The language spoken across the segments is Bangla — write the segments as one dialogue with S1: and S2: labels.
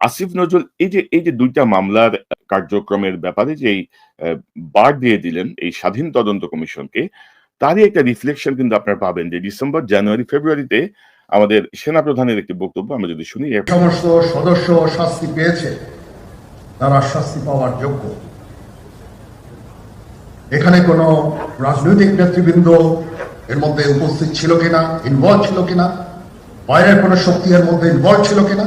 S1: আসিফ নজরুল, এই যে এই যে দুইটা মামলার কার্যক্রমের ব্যাপারে যে বার দিয়ে দিলেন এই স্বাধীন তদন্ত কমিশনকে, তারই একটা রিফ্লেকশন কিন্তু আপনারা পাবেন যে ডিসেম্বর, জানুয়ারি, ফেব্রুয়ারিতে আমাদের সেনাপ্রধানের একটি বক্তব্য আমরা যদি শুনি
S2: সমস্ত সদস্য শাস্তি পেয়েছে, তারা শাস্তি পাওয়ার যোগ্য। এখানে কোনো রাজনৈতিক নেতৃবৃন্দ এর মধ্যে উপস্থিত ছিল কিনা ইনভলভ ছিল কিনা, বাইরের কোনো শক্তি এর মধ্যে ইনভলভ ছিল কিনা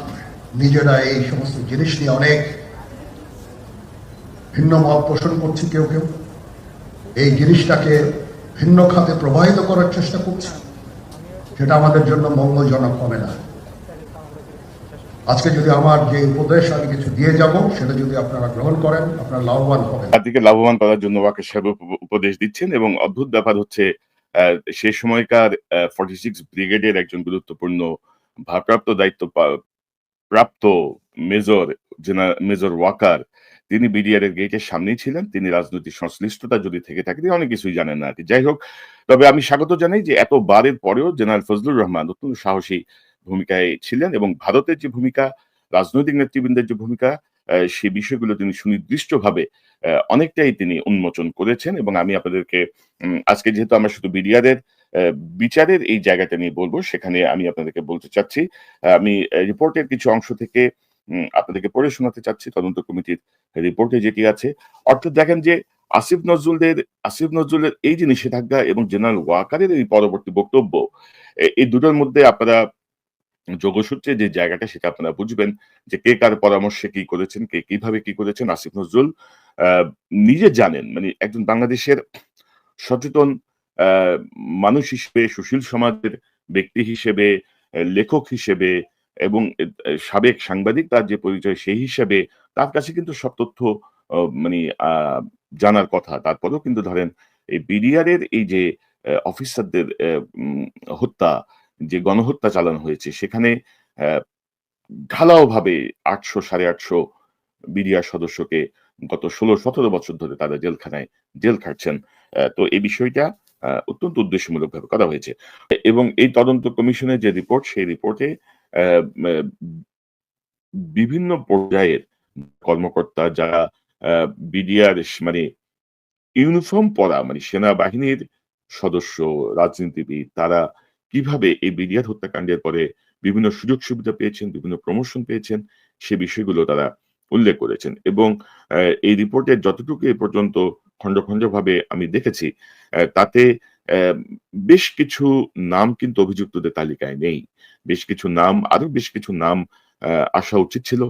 S2: নিজেরা এই সমস্ত জিনিস নিয়ে অনেক ভিন্ন মত পোষণ করছি কেউ কেউ। এই জিনিসটাকে ভিন্ন খাতে প্রবাহিত করার চেষ্টা করছি। সেটা আমাদের জন্য মঙ্গলজনক হবে না। আজকে যদি আমার যে উপদেশ আমি কিছু দিয়ে যাব, সেটা যদি আপনারা গ্রহণ করেন, আপনারা লাভবান হবেন।
S1: জাতিকে লাভবান করার জন্য ওয়াকে সাহেব উপদেশ দিচ্ছেন এবং অদ্ভুত ব্যাপার হচ্ছে সে সময়কার ফর্টি সিক্স ব্রিগেডের একজন গুরুত্বপূর্ণ, ভারপ্রাপ্ত দায়িত্ব প্রাপ্ত মেজর মেজর ওয়াকার, তিনি বিডিআর এর গেটের সামনেই ছিলেন, তিনি রাজনৈতিক সংশ্লিষ্টতা যদি থেকে থাকে, তিনি অনেক কিছুই জানেন না আর কি। যাই হোক, তবে আমি স্বাগত জানাই যে এত বারের পরেও জেনারেল ফজলুর রহমান অত্যন্ত সাহসী ভূমিকায় ছিলেন এবং ভারতের যে ভূমিকা, রাজনৈতিক নেতৃবৃন্দের যে ভূমিকা সেই বিষয়গুলো তিনি সুনির্দিষ্টভাবে অনেকটাই তিনি উন্মোচন করেছেন এবং আমি আপনাদেরকে আজকে যেহেতু আমরা শুধু বিডিআরের বিচারের এই জায়গাটা নিয়ে বলব। সেখানে আমি আপনাদেরকে বলতে চাচ্ছি আমি রিপোর্টের কিছু অংশ থেকে আপনাদেরকে পড়ে শোনাতে চাচ্ছি। তদন্ত কমিটির রিপোর্টে যেটি আছে। অর্থাৎ দেখেন যে, আসিফ নজরুলের আসিফ নজরুলের এই যে নিষেধাজ্ঞা এবং জেনারেল ওয়াকারের এই পরবর্তী বক্তব্য এই দুটোর মধ্যে আপনারা যোগসূত্রে যে জায়গাটা, সেটা আপনারা বুঝবেন যে কে কার পরামর্শে কি করেছেন, কে কীভাবে কি করেছেন। আসিফ নজরুল নিজে জানেন মানে একজন বাংলাদেশের সচেতন মানুষ হিসেবে সুশীল সমাজের ব্যক্তি হিসেবে লেখক হিসেবে এবং সাবেক সাংবাদিক তার যে পরিচয় সেই হিসেবে তার কাছে কিন্তু সব তথ্য মানে জানার কথা। তারপরেও কিন্তু ধরেন এই বিডিআর এর এই যে অফিসারদের হত্যা যে গণহত্যা চালানো হয়েছে সেখানে আহ, ঢালাও ভাবে আটশো সাড়ে আটশো বিডিআর সদস্যকে গত ষোলো সতেরো বছর ধরে তারা জেলখানায় জেল খাটছেন। তো এই বিষয়টা অত্যন্ত উদ্দেশ্যমূলক ভাবে করা হয়েছে। এবং এই তদন্ত কমিশনের যে রিপোর্ট সেই রিপোর্টে বিভিন্ন পর্যায়ের কর্মকর্তা যারা বিডিআর মানে ইউনিফর্ম পরা মানে সেনাবাহিনীর সদস্য, রাজনীতিবিদ, তারা কীভাবে এই বিডিআর হত্যাকাণ্ডের পরে বিভিন্ন সুযোগ সুবিধা পেয়েছেন, বিভিন্ন প্রমোশন পেয়েছেন, সে বিষয়গুলো তারা উল্লেখ করেছেন। এবং এই রিপোর্টের যতটুকু এ পর্যন্ত খণ্ড ভাবে আমি দেখেছি তাতে বেশ কিছু নাম কিন্তু অভিযুক্তদের তালিকায় নেই। বেশ কিছু নাম আরও বেশ কিছু নাম আসা উচিত ছিল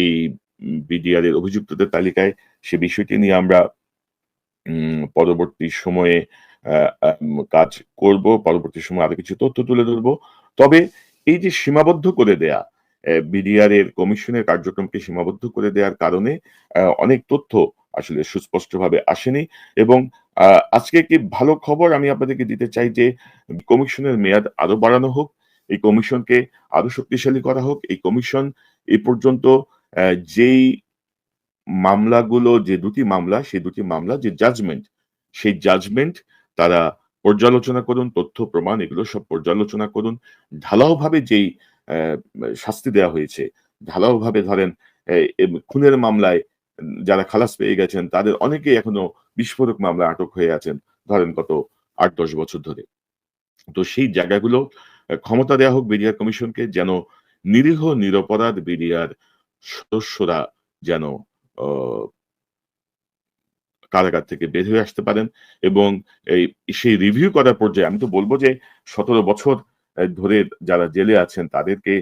S1: এই বিডিআর এর অভিযুক্তদের তালিকায়। সে বিষয়টি নিয়ে আমরা পরবর্তী সময়ে কাজ করব, পরবর্তী সময়ে আরও কিছু তথ্য তুলে ধরবো। তবে এই যে সীমাবদ্ধ করে দেয়া বিডিআর এর কমিশনের কার্যক্রমকে সীমাবদ্ধ করে দেওয়ার কারণে অনেক তথ্য আসলে সুস্পষ্টভাবে আসেনি এবং আজকে একটি ভালো খবর আমি আপনাদেরকে দিতে চাই যে, কমিশনের মেয়াদ আরও বাড়ানো হোক, এই কমিশনকে আরও শক্তিশালী করা হোক, এই কমিশন এ পর্যন্ত যেই মামলাগুলো, যে দুটি মামলা, সেই দুটি মামলা, যে জাজমেন্ট সেই জাজমেন্ট তারা পর্যালোচনা করুন, তথ্য, প্রমাণ, এগুলো সব পর্যালোচনা করুন। ঢালাও ভাবে যেই শাস্তি দেওয়া হয়েছে ঢালাও ভাবে ধরেন খুনের মামলায় যারা খালাস পেয়ে গেছেন, তাদের অনেকেই এখনও বিস্ফোরক মামলা আটক হয়ে আছেন, ধরেন গত আট, দশ বছর ধরে। তো সেই জায়গাগুলো ক্ষমতা দেওয়া হোক বিডিআর কমিশনকে, যেন নিরীহ, নিরপরাধ বিডিআর সদস্যরা যেন কারাগার থেকে বের হয়ে আসতে পারেন এবং এই, সেই রিভিউ করার পর্যায়ে আমি তো বলব যে, সতেরো বছর ধরে যারা জেলে আছেন, তাদেরকে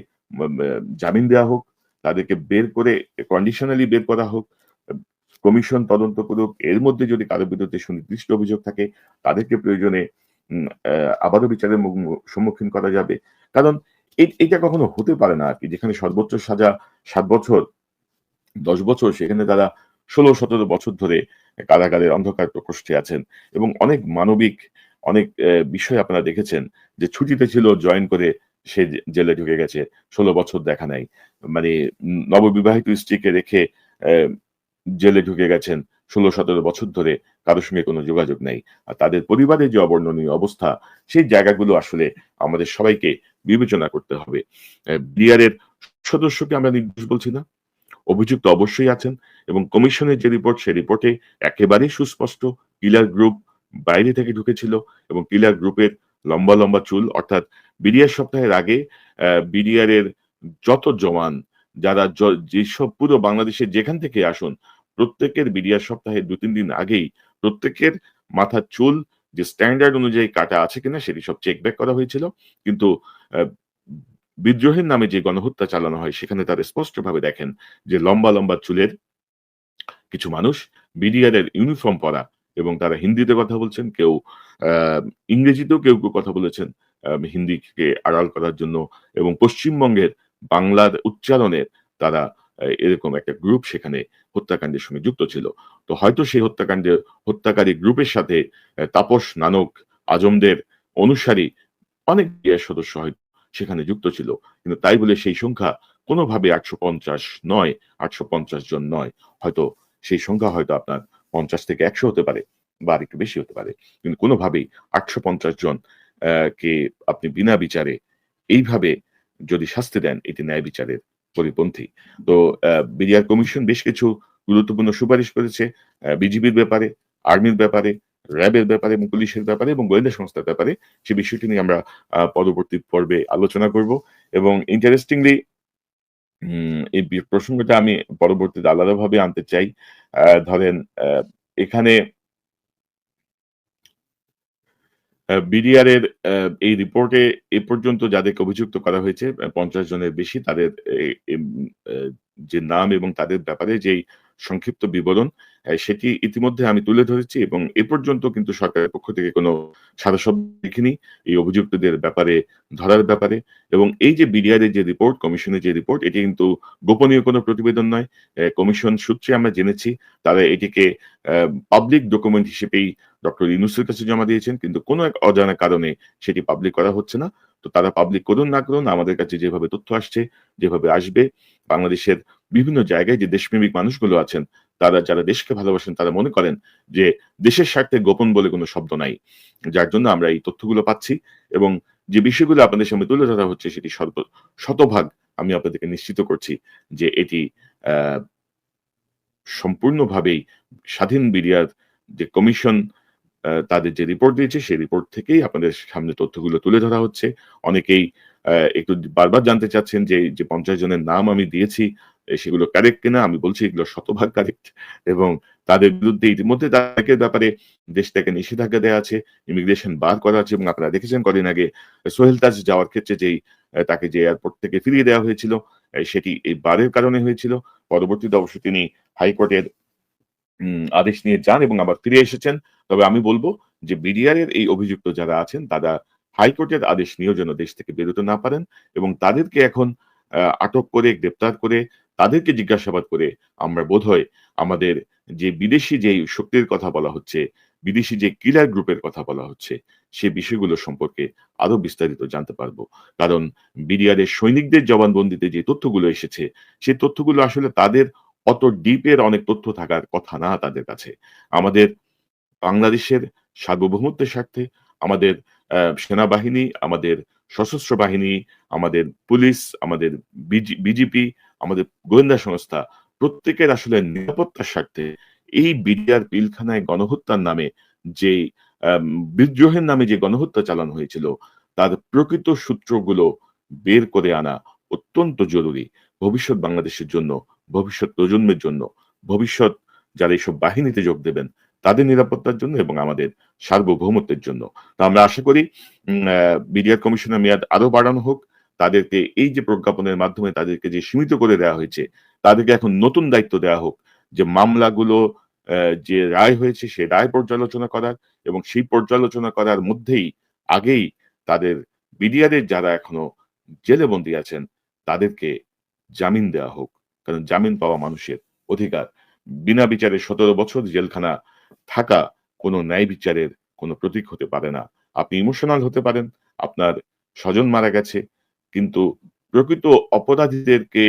S1: জামিন দেওয়া হোক তাদেরকে বের করে কন্ডিশনালি বের করা হোক কমিশন তদন্ত করুক, এর মধ্যে যদি কারও বিরুদ্ধে সুনির্দিষ্ট অভিযোগ থাকে, তাদেরকে প্রয়োজনে আবারও বিচারের মুখ- মুখ- সম্মুখীন করা যাবে। কারণ এটা কখনো হতে পারে না আর কি, যেখানে সর্বোচ্চ সাজা সাত বছর, দশ বছর, সেখানে তারা ষোলো, সতেরো বছর ধরে কারাগারের অন্ধকার প্রকোষ্ঠে আছেন। এবং অনেক মানবিক, অনেক বিষয় আপনারা দেখেছেন যে ছুটিতে ছিল জয়েন করে সে জেলে ঢুকে গেছে, ষোলো বছর দেখা নাই। মানে নববিবাহিত স্ত্রীকে রেখে জেলে ঢুকে গেছেন ষোলো, সতেরো বছর ধরে, কারোর সঙ্গে কোনো যোগাযোগ নেই। আর তাদের পরিবারের যে অবর্ণনীয় অবস্থা, সেই জায়গাগুলো আসলে আমাদের সবাইকে বিবেচনা করতে হবে। বিআরের সদস্যকে আমরা নির্দোষ বলছি না। অভিযুক্ত অবশ্যই আছেন এবং কমিশনের যে রিপোর্ট সেই রিপোর্টে একেবারেই সুস্পষ্ট। কিলার গ্রুপ বাইরে থেকে ঢুকেছিল এবং কিলার গ্রুপের লম্বা লম্বা চুল, অর্থাৎ বিডিআর সপ্তাহের আগে বিডিআর এর যত জওয়ান, যারা যেসব পুরো বাংলাদেশের যেখান থেকে আসুন, প্রত্যেকের বিডিআর সপ্তাহে দু তিন দিন আগেই প্রত্যেকের মাথার চুল যে স্ট্যান্ডার্ড অনুযায়ী কাটা আছে কিনা সেটি সব চেক ব্যাক করা হয়েছিল। কিন্তু বিদ্রোহের নামে যে গণহত্যা চালানো হয়, সেখানে তারা স্পষ্টভাবে দেখেন যে লম্বা লম্বা চুলের কিছু মানুষ বিডিআর এর ইউনিফর্ম পরা এবং তারা হিন্দিতে কথা বলছেন, কেউ ইংরেজিতেও কেউ কেউ কথা বলেছেন হিন্দিকে আড়াল করার জন্য এবং পশ্চিমবঙ্গের বাংলার উচ্চারণের তারা এরকম একটা গ্রুপ সেখানে হত্যাকাণ্ডের সঙ্গে যুক্ত ছিল। তো হয়তো সেই হত্যাকাণ্ডের হত্যাকারী গ্রুপের সাথে তাপস নানক আজমদের অনুসারী অনেক সদস্য হয়তো সেখানে যুক্ত ছিল। কিন্তু তাই বলে সেই সংখ্যা কোনোভাবে আটশো পঞ্চাশ নয়, আটশো পঞ্চাশ জন নয়। হয়তো সেই সংখ্যা হয়তো আপনার পঞ্চাশ থেকে একশো হতে পারে বা আর একটু বেশি হতে পারে। কিন্তু কোনোভাবেই আটশো পঞ্চাশ জন কে আপনি বিনা বিচারে এইভাবে যদি শাস্তি দেন, এটি ন্যায় বিচারের পরিপন্থী। তো বিডিআর কমিশন বেশ কিছু গুরুত্বপূর্ণ সুপারিশ করেছে বিজিবির ব্যাপারে, আর্মির ব্যাপারে, র্যাবের ব্যাপারে, এবং পুলিশের ব্যাপারে, এবং গোয়েন্দা সংস্থার ব্যাপারে। সে বিষয়টি নিয়ে আমরা পরবর্তী পর্বে আলোচনা করব। এবং ইন্টারেস্টিংলি এই প্রসঙ্গটা আমি পরবর্তীতে আলাদাভাবে আনতে চাই। ধরেন এখানে বিডিআর এর আহ, এই রিপোর্টে এ পর্যন্ত যাদেরকে অভিযুক্ত করা হয়েছে পঞ্চাশ জনের বেশি তাদের যে নাম এবং তাদের ব্যাপারে যেই সংক্ষিপ্ত বিবরণ সেটি ইতিমধ্যে আমি তুলে ধরেছি এবং এ পর্যন্ত কিন্তু সরকারের পক্ষ থেকে কোনো সারা শব্দ দেখিনি এই অভিযুক্তদের ব্যাপারে, ধরার ব্যাপারে এবং এই যে বিডিআর এর যে রিপোর্ট কমিশনের যে রিপোর্ট, এটি কিন্তু গোপনীয় কোনো প্রতিবেদন নয়। কমিশন সূত্রে আমরা জেনেছি, তারা এটিকে পাবলিক ডকুমেন্ট হিসেবেই ডক্টর ইউনুসের কাছে জমা দিয়েছেন, কিন্তু কোনো এক অজানা কারণে সেটি পাবলিক করা হচ্ছে না। তো তারা পাবলিক করুন না করুন, আমাদের কাছে যেভাবে তথ্য আসছে, যেভাবে আসবে, বাংলাদেশের বিভিন্ন জায়গায় যে দেশপ্রেমিক মানুষগুলো আছেন, তারা যারা দেশকে ভালোবাসেন, তারা মনে করেন যে দেশের স্বার্থে গোপন বলে কোনো শব্দ নাই। যার জন্য আমরা এই তথ্যগুলো পাচ্ছি এবং যে বিষয়গুলো আপনাদের সামনে তুলে ধরা হচ্ছে সেটি শতভাগ আমি আপনাদেরকে নিশ্চিত করছি যে এটি সম্পূর্ণভাবেই স্বাধীন বিডিআর যে কমিশন তাদের যে রিপোর্ট দিয়েছে, সেই রিপোর্ট থেকেই আপনাদের সামনে তথ্যগুলো তুলে ধরা হচ্ছে। অনেকেই একটু বারবার জানতে চাচ্ছেন যে যে পঞ্চাশ জনের নাম আমি দিয়েছি সেগুলো কারেক্ট কিনা, আমি বলছি এগুলো শতভাগ কারেক্ট এবং তাদের বিরুদ্ধে ইতিমধ্যে তাদের ব্যাপারে দেশ থেকে নিষেধাজ্ঞা দেওয়া আছে ইমিগ্রেশন বার করা আছে এবং আপনারা দেখেছেন কদিন আগে সোহেল তাজ যাওয়ার ক্ষেত্রে যেই তাকে যে এয়ারপোর্ট থেকে ফিরিয়ে দেওয়া হয়েছিল সেটি এই বারের কারণে হয়েছিল। পরবর্তীতে অবশ্য তিনি হাইকোর্টের আদেশ নিয়ে যান এবং আবার ফিরে এসেছেন। তবে আমি বলব যে বিডিআর এর এই অভিযুক্ত যারা আছেন, তারা হাইকোর্টের আদেশ নিয়েও যেন দেশ থেকে বেরোতে না পারেন এবং তাদেরকে এখন আটক করে, গ্রেপ্তার করে তাদেরকে জিজ্ঞাসাবাদ করে আমরা বোধহয় আমাদের যে বিদেশি যে শক্তির কথা বলা হচ্ছে, বিদেশি যে কিলার গ্রুপের কথা বলা হচ্ছে, সে বিষয়গুলো সম্পর্কে আরও বিস্তারিত জানতে পারব। কারণ বিডিআরের সৈনিকদের জবানবন্দিতে যে তথ্যগুলো এসেছে সেই তথ্যগুলো আসলে তাদের অত ডিপের অনেক তথ্য থাকার কথা না তাদের কাছে। আমাদের বাংলাদেশের সার্বভৌমত্বের স্বার্থে, আমাদের সেনাবাহিনী, আমাদের সশস্ত্র বাহিনী, আমাদের পুলিশ, আমাদের বিজিপি, আমাদের গোয়েন্দা সংস্থা, প্রত্যেকের আসলে নিরাপত্তার স্বার্থে এই বিডিআর পিলখানায় গণহত্যার নামে যে বিদ্রোহের নামে যে গণহত্যা চালানো হয়েছিল, তার প্রকৃত সূত্রগুলো বের করে আনা অত্যন্ত জরুরি ভবিষ্যৎ বাংলাদেশের জন্য, ভবিষ্যৎ প্রজন্মের জন্য, ভবিষ্যৎ যারা এইসব বাহিনীতে যোগ দেবেন তাদের নিরাপত্তার জন্য এবং আমাদের সার্বভৌমত্বের জন্য। তো আমরা আশা করি বিডিআর কমিশনের মেয়াদ আরও বাড়ানো হোক। তাদেরকে এই যে প্রজ্ঞাপনের মাধ্যমে তাদেরকে যে সীমিত করে দেওয়া হয়েছে, তাদেরকে এখন নতুন দায়িত্ব দেওয়া হোক। যে মামলাগুলো যে রায় হয়েছে সে রায় পর্যালোচনা করার এবং সেই পর্যালোচনা করার মধ্যেই আগেই তাদের বিডিআরের যারা এখনও জেলে বন্দী আছেন, তাদেরকে জামিন দেওয়া হোক। কারণ জামিন পাওয়া মানুষের অধিকার। বিনা বিচারে সতেরো বছর জেলখানা থাকা কোনো ন্যায় বিচারের কোনো প্রতীক হতে পারে না। আপনি ইমোশনাল হতে পারেন, আপনার স্বজন মারা গেছে, কিন্তু প্রকৃত অপরাধীদেরকে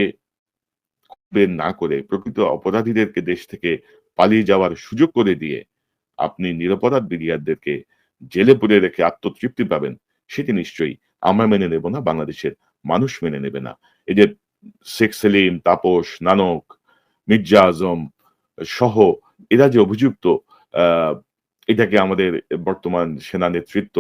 S1: বের না করে, প্রকৃত অপরাধীদেরকে দেশ থেকে পালিয়ে যাওয়ার সুযোগ করে দিয়ে আপনি নিরপরাধ বিডিআরদেরকে জেলে পুরে রেখে আত্মতৃপ্তি পাবেন, সেটি নিশ্চয়ই আমরা মেনে নেব না, বাংলাদেশের মানুষ মেনে নেবে না। এই যে শেখ সেলিম, তাপস, নানক, মির্জা আজম সহ এরা যে অভিযুক্ত এটাকে আমাদের বর্তমান সেনা নেতৃত্ব,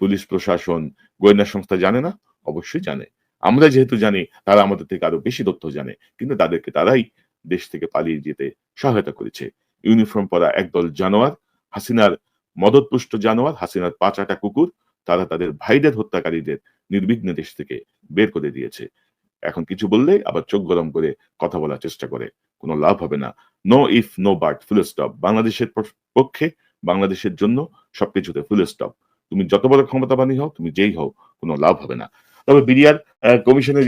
S1: পুলিশ প্রশাসন, গোয়েন্দা সংস্থা জানে না? অবশ্যই জানে। আমরা যেহেতু জানি, তারা আমাদের থেকে আরও বেশি তথ্য জানে, কিন্তু তাদেরকে তারাই দেশ থেকে পালিয়ে যেতে সহায়তা করেছে। ইউনিফর্ম পরা একদল জানোয়ার, হাসিনার মদতপুষ্ট জানোয়ার, হাসিনার পাঁচাটা কুকুর, তারা তাদের ভাইদের হত্যাকারীদের নির্বিঘ্নে দেশ থেকে বের করে দিয়েছে। এখন কিছু বললে আবার চোখ গরম করে কথা বলার চেষ্টা করে। কোনো লাভ হবে না। No if no but full stop বাংলাদেশের পক্ষ- বাংলাদেশের জন্য সবকিছুতে ফুল স্টপ তুমি যত বড় ক্ষমতাবানী হও, তুমি যেই হও, কোনো লাভ হবে না। তবে বিডিআর কমিশনের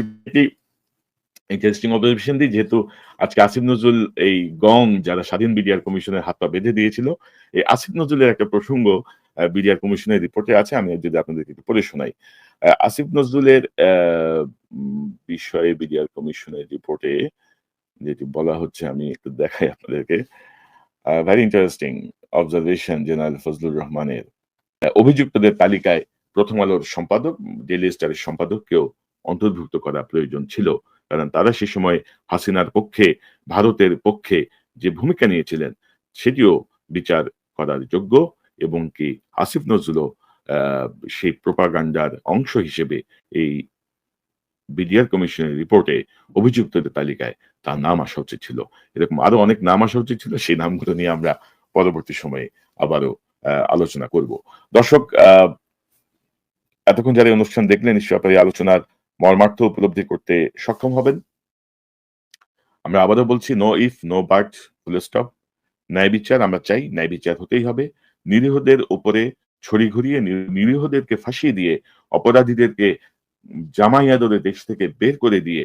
S1: ইন্টারেস্টিং অবজারভেশন দিই, যেহেতু আজকে আসিফ নজরুল এই গং যারা স্বাধীন বিডিআর কমিশনের হাত পা বেঁধে দিয়েছিল, এই আসিফ নজরুলের একটা প্রসঙ্গ বিডিআর কমিশনের রিপোর্টে আছে, আমি যদি আপনাদেরকে একটু পড়ে শোনাই। আসিফ নজরুলের বিষয়ে বিডিআর কমিশনের রিপোর্টে যেটি বলা হচ্ছে, আমি একটু দেখাই আপনাদেরকে। Very interesting observation general Fazlur রহমানের অভিযুক্তদের তালিকায় প্রথম আলোর সম্পাদক ডেলি স্টারের সম্পাদককেও অন্তর্ভুক্ত করা প্রয়োজন ছিল, কারণ তারা সে সময় হাসিনার পক্ষে, ভারতের পক্ষে যে ভূমিকা নিয়েছিলেন, সেটিও বিচার করার যোগ্য এবং কি আসিফ নজরুলও সেই প্রোপাগান্ডার অংশ হিসেবে এই বিডিআর কমিশনের রিপোর্টে অভিযুক্তদের তালিকায় তার নাম আসা উচিত ছিল। এরকম আরও অনেক নাম আসা উচিত ছিল, সেই নামগুলো নিয়ে আমরা পরবর্তী সময়ে আবারও আলোচনা করব। দর্শক এতক্ষণ যারা অনুষ্ঠান দেখলেন, নিশ্চয়ই আপনার এই আলোচনার মর্মার্থ উপলব্ধি করতে সক্ষম হবেন। আমরা আবারও বলছি no if no but full stop ন্যায় বিচার আমরা চাই, ন্যায় বিচার হতেই হবে। নিরীহদের উপরে ছড়ি ঘুরিয়ে নিরীহদেরকে ফাঁসিয়ে দিয়ে, অপরাধীদেরকে জামাই আদরে দেশ থেকে বের করে দিয়ে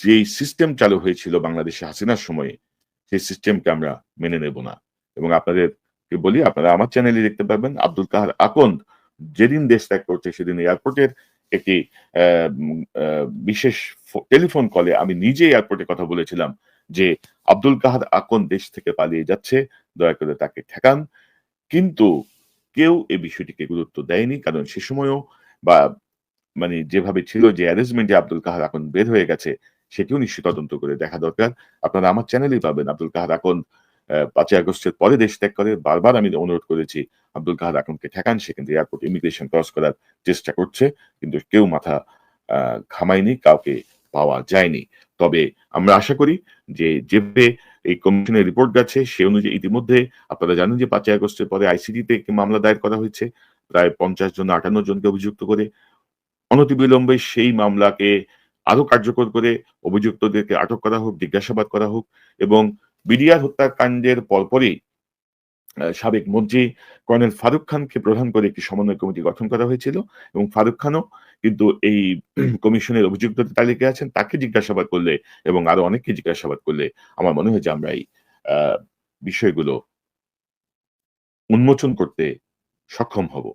S1: যেই সিস্টেম চালু হয়েছিল বাংলাদেশে হাসিনার সময়ে, সেই সিস্টেমকে আমরা মেনে নেব না। এবং আপনাদেরকে বলি, আপনারা আমার চ্যানেলে দেখতে পাবেন আব্দুল কাহার আকন্দ যেদিন দেশ ত্যাগ করছে সেদিন এয়ারপোর্টের একটি বিশেষ টেলিফোন কলে আমি নিজে এয়ারপোর্টে কথা বলেছিলাম যে আব্দুল কাহার আকন দেশ থেকে পালিয়ে যাচ্ছে, দয়া করে তাকে ঠেকান। কিন্তু কেউ এই বিষয়টিকে গুরুত্ব দেয়নি। কারণ সে সময়ও বা মানে যেভাবে ছিল যে অ্যারেঞ্জমেন্টে আব্দুল কাহার আকন বের হয়ে গেছে সেটিও নিশ্চয়ই তদন্ত করে দেখা দরকার। আপনারা আমার চ্যানেলেই পাবেন। আব্দুল কাহার আহ, পাঁচই আগস্টের পরে দেশ ত্যাগ করে বারবার আমি অনুরোধ করেছি আব্দুল কাহার আকনকে ঠেকান সে কিন্তু এয়ারপোর্ট ইমিগ্রেশন ক্রস করার চেষ্টা করছে কিন্তু কেউ মাথা আহ, ঘামায়নি কাউকে পাওয়া যায়নি। তবে আমরা আশা করি যে যেভাবে এই কমিশনের রিপোর্ট গেছে, সে অনুযায়ী ইতিমধ্যে আপনারা জানেন যে পাঁচই আগস্টের পরে আইসিডিতে মামলা দায়ের করা হয়েছে, প্রায় পঞ্চাশ জন আটান্ন জনকে অভিযুক্ত করে। অনতিবিলম্বে সেই মামলাকে আরও কার্যকর করে অভিযুক্তদেরকে আটক করা হোক, জিজ্ঞাসাবাদ করা হোক এবং বিডিআর হত্যাকাণ্ডের পরপরই সাবেক মন্ত্রী কর্নেল ফারুক খানকে প্রধান করে একটি সমন্বয় কমিটি গঠন করা হয়েছিল এবং ফারুক খানও কিন্তু এই কমিশনের অভিযুক্তদের তালিকায় আছেন তাকে জিজ্ঞাসাবাদ করলে এবং আরও অনেককে জিজ্ঞাসাবাদ করলে আমার মনে হয় যে আমরা এই বিষয়গুলো উন্মোচন করতে সক্ষম হব।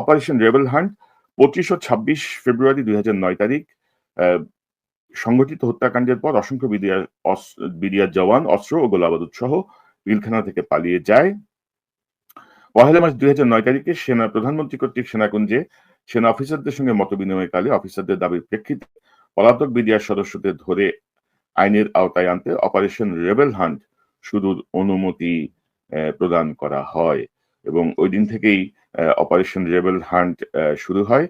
S1: অপারেশন রেবেল হান্ট পঁচিশ ও ছাব্বিশ ফেব্রুয়ারি দুই হাজার নয় তারিখ আহ, সংগঠিত হত্যাকাণ্ডের পর অসংখ্য বিডিআর অস- বিডিআর জওয়ান অস্ত্র ও গোলাবারুদ সহ পিলখানা থেকে পালিয়ে যায়। পহেলা মার্চ দুই হাজার নয় তারিখে সেনা, প্রধানমন্ত্রী কর্তৃক সেনাকুঞ্জে সেনা অফিসারদের সঙ্গে মত বিনিময়কালে অফিসারদের দাবির প্রেক্ষিতে পলাতক বিডিআর সদস্যদের ধরে আইনের আওতায় আনতে অপারেশন রেবেল হান্ট শুরুর অনুমতি প্রদান করা হয় এবং ওই দিন থেকেই অপারেশন রেবেল হান্ট শুরু হয়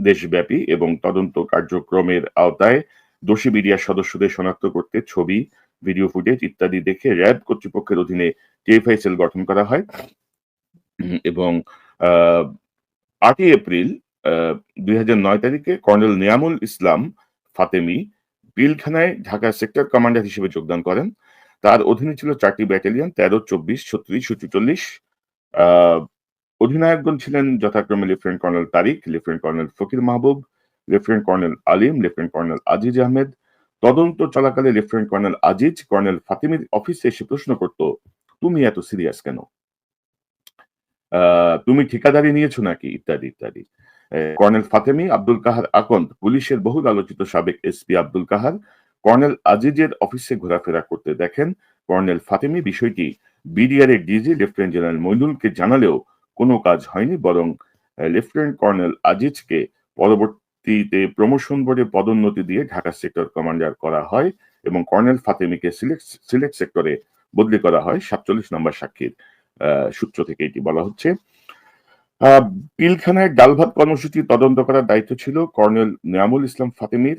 S1: দেশব্যাপী এবং তদন্ত কার্যক্রমের আওতায় দোষী বিডিআর সদস্যদের শনাক্ত করতে ছবি ভিডিও ফুটেজ ইত্যাদি দেখে র্যাব কর্তৃপক্ষের অধীনে টিএফআই সেল গঠন করা হয়। এবং আটই এপ্রিল দুই তারিখে কর্নেল নিয়ামুল ইসলাম ফাতেমি পিলখানায় ঢাকা সেক্টর কমান্ডার হিসেবে যোগদান করেন। তার অধীনে ছিল চারটি ব্যাটালিয়ন, তেরো, চব্বিশ, ছত্রিশ আহ, অধিনায়কগণ ছিলেন যথাক্রমে lieutenant colonel Tarik, lieutenant colonel Fakir Mahbub, lieutenant colonel Alim, lieutenant colonel Aziz Ahmed তদন্ত চলাকালে লেফটেন্যান্ট কর্নেল আজিজ, কর্নেল ফাতিমির অফিসে এসে প্রশ্ন করত, তুমি এত সিরিয়াস কেন? তুমি ঠিকাদারি নিয়েছো নাকি? ইত্যাদি ইত্যাদি। কর্নেল ফাতেমি, আব্দুল কাহার আকন্দ, পুলিশের বহুল আলোচিত সাবেক এসপি আব্দুল কাহার, কর্নেল আজিজের অফিসে ঘোরাফেরা করতে দেখেন, কর্নেল ফাতেমি বিষয়টি বিডিআর এর ডিজি লেফটেন্যান্ট জেনারেল মইনুলকে জানালেও কোনো কাজ হয়নি, বরং লেফটেন্যান্ট কর্নেল আজিজকে পরবর্তীতে প্রমোশন বোর্ডে পদোন্নতি দিয়ে ঢাকা সেক্টর কমান্ডার করা হয় এবং কর্নেল ফাতেমিকে সিলেক্ট সিলেক্ট সেক্টরে বদলি করা হয়। সাতচল্লিশ নম্বর সাক্ষীর সূত্র থেকে এটি বলা হচ্ছে। পিলখানায় ডালভাত কর্মসূচি তদন্ত করার দায়িত্ব ছিল কর্নেল নিয়ামুল ইসলাম ফাতেমির।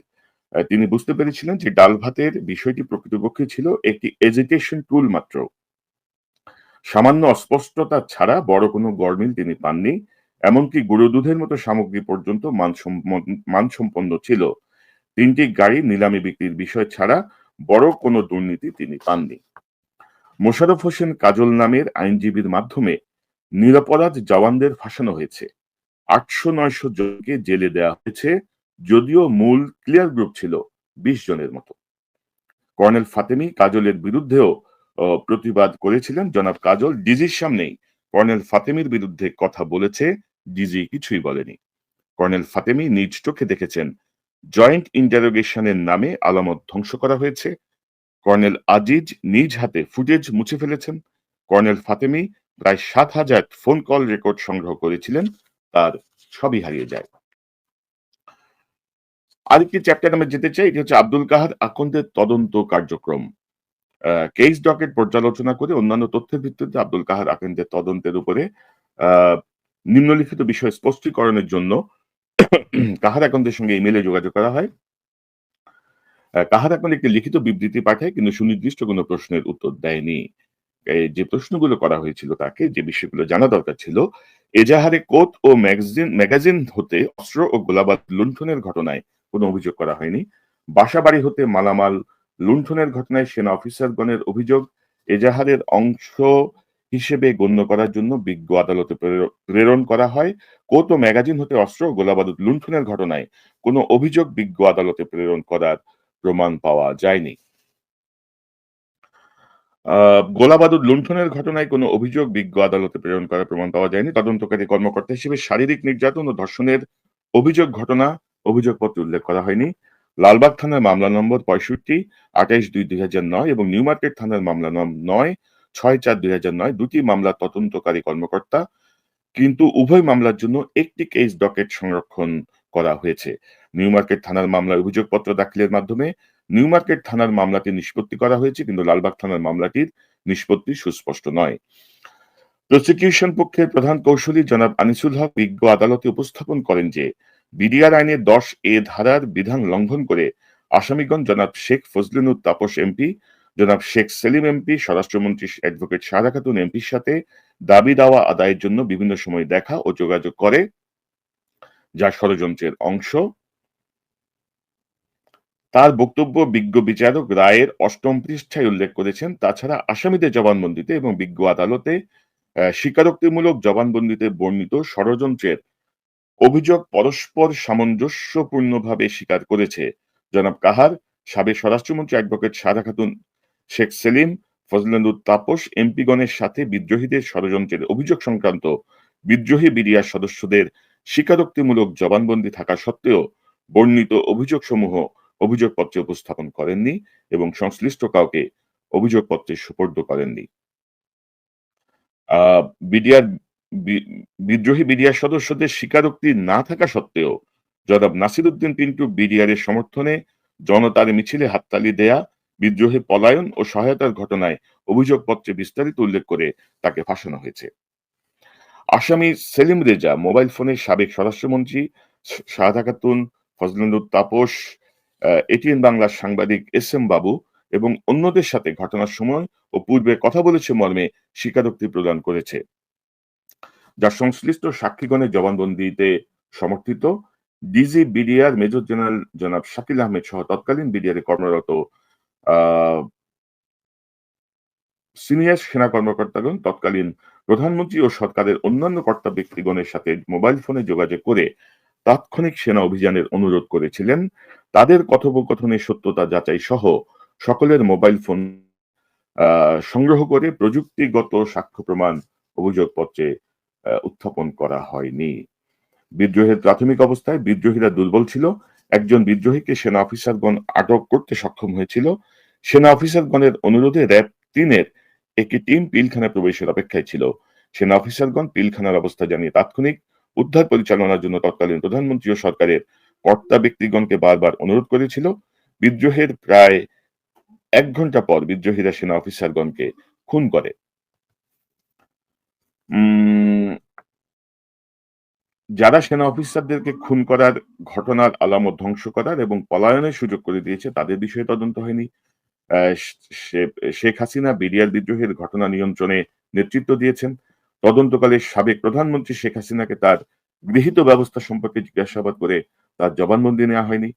S1: তিনি বুঝতে পেরেছিলেন যে ডালভাতের বিষয়টি প্রকৃতপক্ষে ছিল একটি এজুকেশন টুল মাত্র। সামান্য অস্পষ্টতা ছাড়া বড় কোনো গরমিল তিনি পাননি। এমনকি গুঁড়ো দুধের মতো সামগ্রী পর্যন্ত মানসম্পন্ন ছিল। তিনটি গাড়ি নিলামে বিক্রির বিষয় ছাড়া বড় কোনো দুর্নীতি তিনি পাননি। মোশাররফ হোসেন কাজল নামের আইনজীবীর মাধ্যমে নিরাপরাধ জওয়ানদের ফাঁসানো হয়েছে। আটশো নয়শো জনকে জেলে দেওয়া হয়েছে, যদিও মূল ক্লিয়ার গ্রুপ ছিল বিশ জনের মতো। কর্নেল ফাতেমি কাজলের বিরুদ্ধেও প্রতিবাদ করেছিলেন জনাব কাজল। ডিজির সামনেই কর্নেল ফাতেমির বিরুদ্ধে কথা বলেছে ডিজি কিছুই বলেনি। কর্নেল ফাতেমি নিজ চোখে দেখেছেন, জয়েন্ট ইন্টারোগেশনের নামে আলামত ধ্বংস করা হয়েছে। কর্নেল আজিজ নিজ হাতে ফুটেজ মুছে ফেলেছেন। কর্নেল ফাতেমি প্রায় সাত হাজার ফোন কল রেকর্ড সংগ্রহ করেছিলেন, তার সবই হারিয়ে যায়। আরেকটি চ্যাপ্টার আমরা যেতে চাই, এটি হচ্ছে আব্দুল কাহার আকন্দের তদন্ত কার্যক্রম। কেস ডকেট পর্যালোচনা করে অন্যান্য তথ্যের ভিত্তিতে আব্দুল কাহার আকন্দের তদন্তের উপরে নিম্নলিখিত বিষয় স্পষ্টীকরণের জন্য কাহার আকন্দের সঙ্গে ইমেলে যোগাযোগ করা হয়। কাহার আকন্দ একটি লিখিত বিবৃতি পাঠায়, কিন্তু সুনির্দিষ্ট কোনো প্রশ্নের উত্তর দেয়নি। যে প্রশ্নগুলো করা হয়েছিল তাকে, যে বিষয়গুলো জানা দরকার ছিল এজাহারে কোত ও ম্যাগাজিন ম্যাগাজিন হতে অস্ত্র ও গোলাবাদ লুণ্ঠনের ঘটনায় কোনো অভিযোগ করা হয়নি। বাসাবাড়ি হতে মালামাল লুণ্ঠনের ঘটনায় সেনা অফিসারগণের অভিযোগ এজাহারের অংশ হিসেবে গণ্য করার জন্য বিজ্ঞ আদালতে প্রেরণ করা হয়। কোত ম্যাগাজিন হতে অস্ত্র ও গোলাবারুদ লুণ্ঠনের ঘটনায় কোনো অভিযোগ বিজ্ঞ আদালতে প্রেরণ করার প্রমাণ পাওয়া যায়নি। আহ, গোলাবারুদ লুণ্ঠনের ঘটনায় কোনো অভিযোগ বিজ্ঞ আদালতে প্রেরণ করার প্রমাণ পাওয়া যায়নি। তদন্তকারী কর্মকর্তা হিসেবে শারীরিক নির্যাতন ও ধর্ষণের অভিযোগ ঘটনা অভিযোগপত্রে উল্লেখ করা হয়নি। লালবাগ থানার মামলা নম্বর পঁয়ষট্টি আঠাইশ দুই দুই হাজার নয় এবং নিউ মার্কেট থানার মামলা নয় ছয় চার দুই হাজার নয়, দুটি মামলা তদন্তকারী কর্মকর্তা, কিন্তু উভয় মামলার জন্য একটি কেস ডকেট সংরক্ষণ করা হয়েছে। নিউ মার্কেট থানার মামলায় অভিযোগপত্র দাখিলের মাধ্যমে নিউ মার্কেট থানার মামলাটি নিষ্পত্তি করা হয়েছে, কিন্তু লালবাগ থানার মামলাটির নিষ্পত্তি সুস্পষ্ট নয়। প্রসিকিউশন পক্ষের প্রধান কৌশলী জনাব আনিসুল হক বিজ্ঞ আদালতে উপস্থাপন করেন যে, বিডিআর আইনের দশ এ ধারার বিধান লঙ্ঘন করে আসামিগণ জনাব শেখ ফজলিনুর তাপস এমপি জনাব শেখ সেলিম এমপি, স্বরাষ্ট্রমন্ত্রী অ্যাডভোকেট শাহাদা খাতুন এমপির সাথে দাবি দাওয়া আদায়ের জন্য বিভিন্ন সময় দেখা ও যোগাযোগ করে, যা ষড়যন্ত্রের অংশ। তার বক্তব্য বিজ্ঞ বিচারক রায়ের অষ্টম পৃষ্ঠায় উল্লেখ করেছেন, তাছাড়া আসামিদের জবানবন্দিতে এবং বিজ্ঞ আদালতে স্বীকারোক্তিমূলক জবানবন্দিতে বর্ণিত ষড়যন্ত্রের অভিযোগ পরস্পর সামঞ্জস্যপূর্ণভাবে স্বীকার করেছে। জনাব কাহার, সাবেক স্বরাষ্ট্রমন্ত্রী অ্যাডভোকেট সাদা খাতুন শেখ সেলিম ফজলেন্দুর তাপস এমপিগণের সাথে বিদ্রোহীদের ষড়যন্ত্রের অভিযোগ সংক্রান্ত বিদ্রোহী বিডিআর সদস্যদের স্বীকারোক্তিমূলক জবানবন্দি থাকা সত্ত্বেও বর্ণিত অভিযোগসমূহ অভিযোগপত্রে উপস্থাপন করেননি এবং সংশ্লিষ্ট কাউকে অভিযোগপত্রে সুপর্দ করেননি। বিডিআর বিদ্রোহী বিডিআর সদস্যদের স্বীকারোক্তি না থাকা সত্ত্বেও জনাব নাসিরুদ্দিন পিন্টু বিডিআর এর সমর্থনে জনতার মিছিলে হাততালি দেয়া বিদ্রোহী পলায়ন ও সহায়তার ঘটনায় অভিযোগপত্রে বিস্তারিত উল্লেখ করে তাকে ফাঁসানো হয়েছে। আসামি সেলিম রেজা, মোবাইল ফোনে সাবেক স্বরাষ্ট্রমন্ত্রী শাহাদা খাতুন ফজলেন্দুর তাপস এটিএন বাংলার সাংবাদিক এস এম বাবু এবং অন্যদের সাথে ঘটনার সময় ও পূর্বে কথা বলেছে মর্মে স্বীকারোক্তি প্রদান করেছে। যা সংশ্লিষ্ট সাক্ষীগণের জবানবন্দিতে সমর্থিত। ডিজি বিডিআর মেজর জেনারেল জনাব শাকিল আহমেদ সহ তৎকালীন বিডিআর কর্মরত সিনিয়র সেনা কর্মকর্তাগণ তৎকালীন প্রধানমন্ত্রী ও সরকারের অন্যান্য কর্তা ব্যক্তিগণের সাথে মোবাইল ফোনে যোগাযোগ করে তাৎক্ষণিক সেনা অভিযানের অনুরোধ করেছিলেন। তাদের কথোপকথনের সত্যতা যাচাই সহ সকলের মোবাইল ফোন সংগ্রহ করে প্রযুক্তিগত সাক্ষ্য প্রমাণ অভিযোগপত্রে উত্থাপন করা হয়নি। বিদ্রোহের প্রাথমিক অবস্থায় বিদ্রোহীরা দুর্বল ছিল। একজন বিদ্রোহীকে সেনা অফিসারগণ আটক করতে সক্ষম হয়েছিল। সেনা অফিসারগণের অনুরোধে র্যাব তিনের একটি টিম পিলখানা প্রবেশের অপেক্ষায় ছিল। সেনা অফিসারগণ পিলখানার অবস্থা জানিয়ে তাৎক্ষণিক উদ্ধার পরিচালনার জন্য তৎকালীন প্রধানমন্ত্রী ও সরকারের কর্তা ব্যক্তিগণকে বারবার অনুরোধ করেছিল। বিদ্রোহের প্রায় এক ঘণ্টা পর বিদ্রোহীরা সেনা অফিসারগণকে খুন করে। যারা সেনা অফিসারদেরকে খুন করার ঘটনার আলামত ধ্বংস করার এবং পলায়নের সুযোগ করে দিয়েছে, তাদের বিষয়ে তদন্ত হয়নি। শেখ হাসিনা বিডিআর বিদ্রোহের ঘটনা নিয়ন্ত্রণে নেতৃত্ব দিয়েছেন। তদন্তকালে সাবেক প্রধানমন্ত্রী শেখ হাসিনাকে তার গৃহীত ব্যবস্থা সম্পর্কে জিজ্ঞাসাবাদ করে তার জবানবন্দি নেওয়া হয়নি।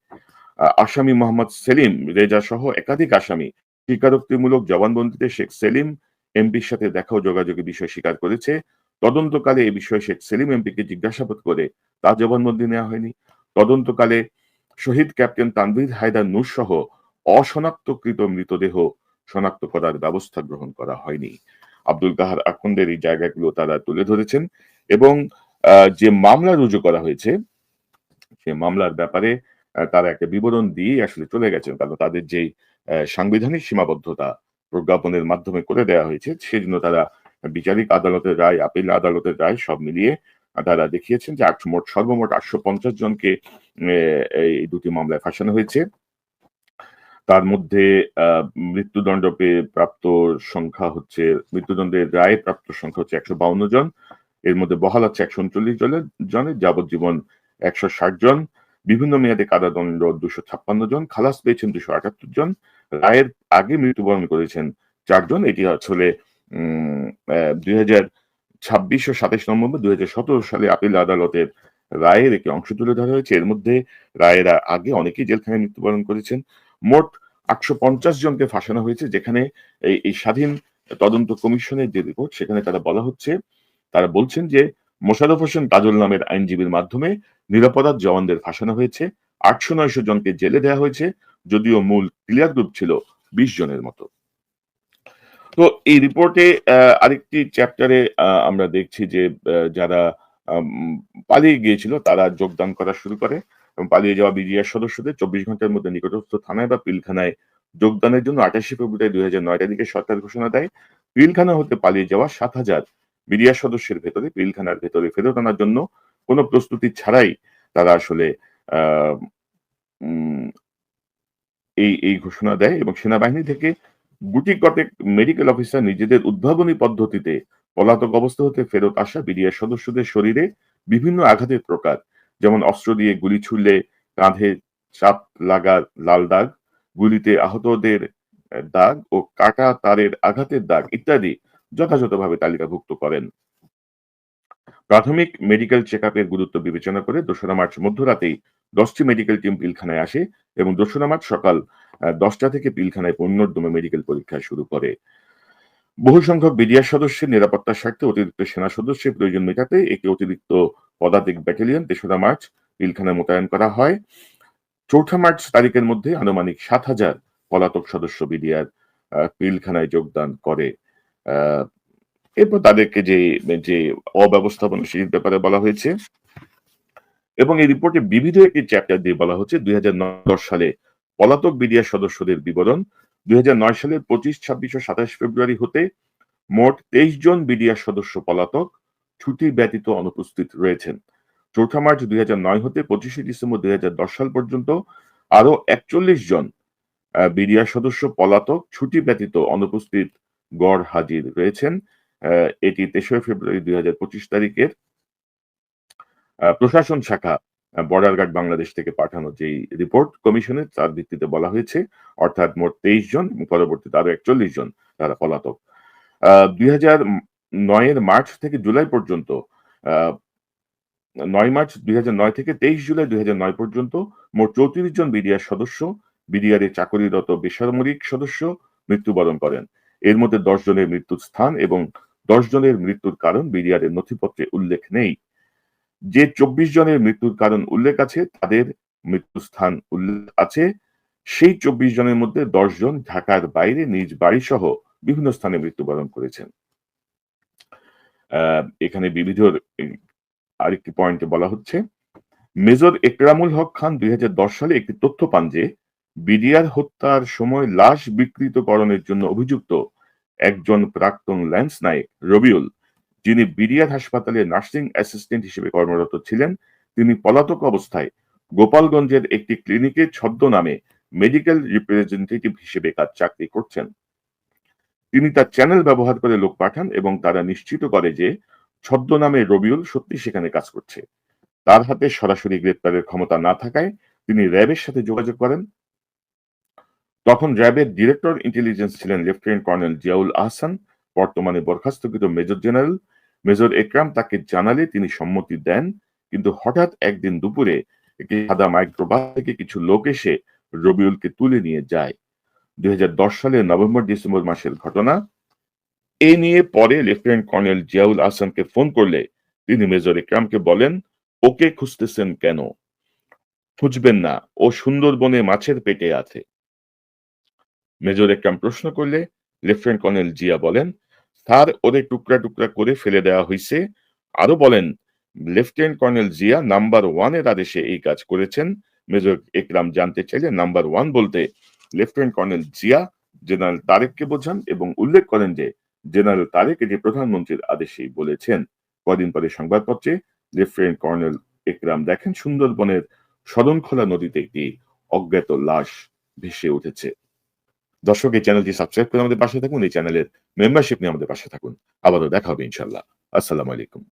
S1: আসামি মোহাম্মদ সেলিম রেজা সহ একাধিক আসামি স্বীকারোক্তিমূলক জবানবন্দিতে শেখ সেলিম এমপির সাথে দেখা ও যোগাযোগের বিষয় স্বীকার করেছে। তদন্তকালে এই বিষয়ে শেখ সেলিম এমপিকে জিজ্ঞাসাবাদ করে তার জবানবন্দি নেওয়া হয়নি। তদন্তকালে শহীদ ক্যাপ্টেন তানভীর হায়দার নূর সহ অশনাক্তকৃত মৃতদেহ শনাক্ত করার ব্যবস্থা গ্রহণ করা হয়নি। আব্দুল কাহার আখন্দের এই জায়গাগুলো তারা তুলে ধরেছেন এবং যে মামলা রুজু করা হয়েছে, সে মামলার ব্যাপারে তারা একটা বিবরণ দিয়ে আসলে চলে গেছেন। কারণ তাদের যেই সাংবিধানিক সীমাবদ্ধতা প্রজ্ঞাপনের মাধ্যমে করে দেওয়া হয়েছে, সেজন্য তারা বিচারিক আদালতের রায়, আপিল আদালতের রায় সব মিলিয়ে তারা দেখিয়েছেন যে মোট সর্বমোট আটশো পঞ্চাশ জনকে এই দুটি মামলায় ফাঁসানো হয়েছে। তার মধ্যে মৃত্যুদণ্ড প্রাপ্ত সংখ্যা হচ্ছে, মৃত্যুদণ্ডের রায় প্রাপ্ত সংখ্যা হচ্ছে একশো বাউন্ন জন। এর মধ্যে বহাল আছে একশো উনচল্লিশ জনের জনের যাবজ্জীবন একশো ষাট জন। বিভিন্ন মেয়াদে কারাদণ্ড দুশো ছাপ্পান্ন জন, খালাস পেয়েছেন দুশো আটাত্তর জন। রায়ের আগে মৃত্যুবরণ করেছেন চারজন। এটি আসলে দুই হাজার ছাব্বিশ ও সাতাশ নভেম্বর সতেরো সালে আপিল আদালতের রায়ের একটি অংশ তুলে ধরা হয়েছে। এর মধ্যে রায়ের আগে অনেকেই জেলখানায় মৃত্যুবরণ করেছেন। মোট আটশো পঞ্চাশ জনকে ফাঁসানো হয়েছে, যেখানে এই এই স্বাধীন তদন্ত কমিশনের যে রিপোর্ট, সেখানে তারা বলা হচ্ছে, তারা বলছেন যে মোশাররফ হোসেন তাজুল নামের আইনজীবীর মাধ্যমে নিরাপরাধ জওয়ানদের ফাঁসানো হয়েছে। আটশো নয়শো জনকে জেলে দেওয়া হয়েছে, যদিও মূল ক্লিয়ার গ্রুপ ছিল বিশ জনের মতো। তো এই রিপোর্টে আরেকটি চ্যাপ্টারে আমরা দেখছি যে যারা পালিয়ে গিয়েছিল, তারা যোগদান করা শুরু করে এবং পালিয়ে যাওয়া বিজিআর সদস্যদের চব্বিশ ঘণ্টার মধ্যে নিকটস্থ থানায় বা পিলখানায় যোগদানের জন্য আঠাশে ফেব্রুয়ারি দুই হাজার নয় তারিখে সরকার ঘোষণা দেয়। পিলখানা হতে পালিয়ে যাওয়া সাত হাজার বিডিআর সদস্যের ভেতরে, পিলখানার ভেতরে ফেরত আনার জন্য কোনো প্রস্তুতি ছাড়াই তারা আসলে এই এই ঘোষণা দেয় এবং সেনাবাহিনী থেকে গুটি কটেক মেডিকেল অফিসার নিজেদের উদ্ভাবনী পদ্ধতিতে পলাতক অবস্থা হতে ফেরত আসা বিডিআর সদস্যদের শরীরে বিভিন্ন আঘাতের প্রকার, যেমন অস্ত্র দিয়ে গুলি ছুড়লে কাঁধে চাপ লাগা লাল দাগ, গুলিতে আহতদের দাগ ও কাটা তারের আঘাতের দাগ ইত্যাদি যথাযথভাবে তালিকাভুক্ত করেন। প্রাথমিক মেডিকেল চেক গুরুত্ব বিবেচনা করে দোসরা মার্চ মধ্যরাতেই দশটি মেডিকেল টিম পিলখানায় আসে এবং দোসরা মার্চ সকাল দশটা থেকে পিলখানায় পুনর্দমে মেডিকেল পরীক্ষা শুরু করে। বহু সংখ্যক বিডিআর সদস্যের নিরাপত্তার স্বার্থে অতিরিক্ত সেনা সদস্যের প্রয়োজন মেটাতে একটি অতিরিক্ত পদাতিক ব্যাটালিয়ন তেসরা মার্চ, পিলখানায় মোতায়েন করা হয়। চৌঠা মার্চ তারিখের মধ্যে আনুমানিক সাত হাজার পলাতক সদস্য বিডিআর পিলখানায় যোগদান করে। এরপর তাদেরকে যে যে অব্যবস্থাপনাশীল ব্যাপারে বলা হয়েছে এবং এই রিপোর্টে বিবিধ একটি চ্যাপ্টার দিয়ে বলা হচ্ছে দুই সালে পলাতক বিডিআর সদস্যদের বিবরণ, দুই হাজার নয় সালের পঁচিশ, ছাব্বিশ ও সাতাশ ফেব্রুয়ারি হতে মোট তেইশ জন বিডিআর সদস্য পলাতক ছুটি ব্যতীত অনুপস্থিত রয়েছেন। চৌঠা মার্চ দুই হাজার নয় হতে পঁচিশে ডিসেম্বর দুই হাজার দশ সাল পর্যন্ত আরও একচল্লিশ জন বিডিআর সদস্য পলাতক ছুটি ব্যতীত অনুপস্থিত গড় হাজির রয়েছেন। এটি তেসরা ফেব্রুয়ারি দুই হাজার পঁচিশ তারিখের প্রশাসন শাখা বর্ডার গার্ড বাংলাদেশ থেকে পাঠানো যেই রিপোর্ট কমিশনের তার ভিত্তিতে বলা হয়েছে, অর্থাৎ মোট তেইশ জন এবং পরবর্তীতে আরও একচল্লিশ জন তারা পলাতক। দুই হাজার নয়ের মার্চ থেকে জুলাই পর্যন্ত নয় মার্চ দুই নয় থেকে তেইশ জুলাই দুই নয় পর্যন্ত মোট চৌত্রিশ জন বিডিআর সদস্য, বিডিআর চাকরিরত বেসামরিক সদস্য মৃত্যুবরণ করেন। এর মধ্যে দশ জনের মৃত্যুর স্থান এবং দশ জনের মৃত্যুর কারণ বিডিআর এর নথিপত্রে উল্লেখ নেই। যে চব্বিশ জনের মৃত্যুর কারণ উল্লেখ আছে, তাদের মৃত্যুর স্থান উল্লেখ আছে। সেই চব্বিশ জনের মধ্যে দশ জন ঢাকার বাইরে নিজ বাড়ি সহ বিভিন্ন স্থানে মৃত্যুবরণ করেছেন। এখানে বিবিধ আরেকটি পয়েন্টে বলা হচ্ছে, মেজর একরামুল হক খান দুই হাজার দশ সালে একটি তথ্য পান যে, বিডিআর হত্যার সময় লাশ বিকৃতকরণের জন্য অভিযুক্ত একজন প্রাক্তন ল্যান্স নায়ক রবিউল যিনি বিডিআর হাসপাতালে নার্সিং অ্যাসিস্ট্যান্ট হিসেবে কর্মরত ছিলেন, তিনি পলাতক অবস্থায় গোপালগঞ্জের একটি ক্লিনিকে ছদ্মনামে মেডিকেল রিপ্রেজেন্টেটিভ হিসেবে কাজ চাকরি করছেন। তিনি তার চ্যানেল ব্যবহার করে লোক পাঠান এবং তারা নিশ্চিত করে যে ছদ্মনামে রবিউল সত্যি সেখানে কাজ করছে। তার হাতে সরাসরি গ্রেপ্তারের ক্ষমতা না থাকায় তিনি র্যাবের সাথে যোগাযোগ করেন। তখন র্যাবের ডিরেক্টর ইন্টেলিজেন্স ছিলেন লেফটেন্যান্ট কর্নেল জিয়াউল আহসান, বর্তমানে বরখাস্তকৃত মেজর জেনারেল মেজর একরাম তাকে জানালে তিনি সম্মতি দেন, কিন্তু হঠাৎ একদিন দুপুরে একটি সাদা মাইক্রোবাস থেকে কিছু লোক এসে রবিউলকে তুলে নিয়ে যায়। দুই সালের নভেম্বর, ডিসেম্বর মাসের ঘটনা। এ নিয়ে পরে লেফটেন্যান্ট কর্নেল জিয়াউল আহসানকে ফোন করলে তিনি মেজর একরামকে বলেন, ওকে খুঁজতেছেন কেন? খুঁজবেন না, ও সুন্দরবনে মাছের পেটে আছে। মেজর একরাম প্রশ্ন করলে লেফটেন্যান্ট কর্নেল জিয়া বলেন স্যার ওদের টুকরা টুকরা করে ফেলে দেওয়া হয়েছে আরও বলেন লেফটেন্যান্ট কর্নেল জিয়া নাম্বার ওয়ানের আদেশে এই কাজ করেছেন। মেজর একরাম জানতে চাইলে নাম্বার ওয়ান বলতে লেফটেন্যান্ট কর্নেল জিয়া জেনারেল তারেককে বোঝান এবং উল্লেখ করেন যে জেনারেল তারেক এটি প্রধানমন্ত্রীর আদেশেই বলেছেন। কদিন পরে সংবাদপত্রে লেফটেন্যান্ট কর্নেল একরাম দেখেন সুন্দরবনের শরণখোলা নদীতে একটি অজ্ঞাত লাশ ভেসে উঠেছে। দর্শক, এই চ্যানেলটি সাবস্ক্রাইব করে আমাদের পাশে থাকুন, এই চ্যানেলের মেম্বারশিপ নিয়ে আমাদের পাশে থাকুন। আবারও দেখা হবে ইনশাল্লাহ আসসালামু আলাইকুম।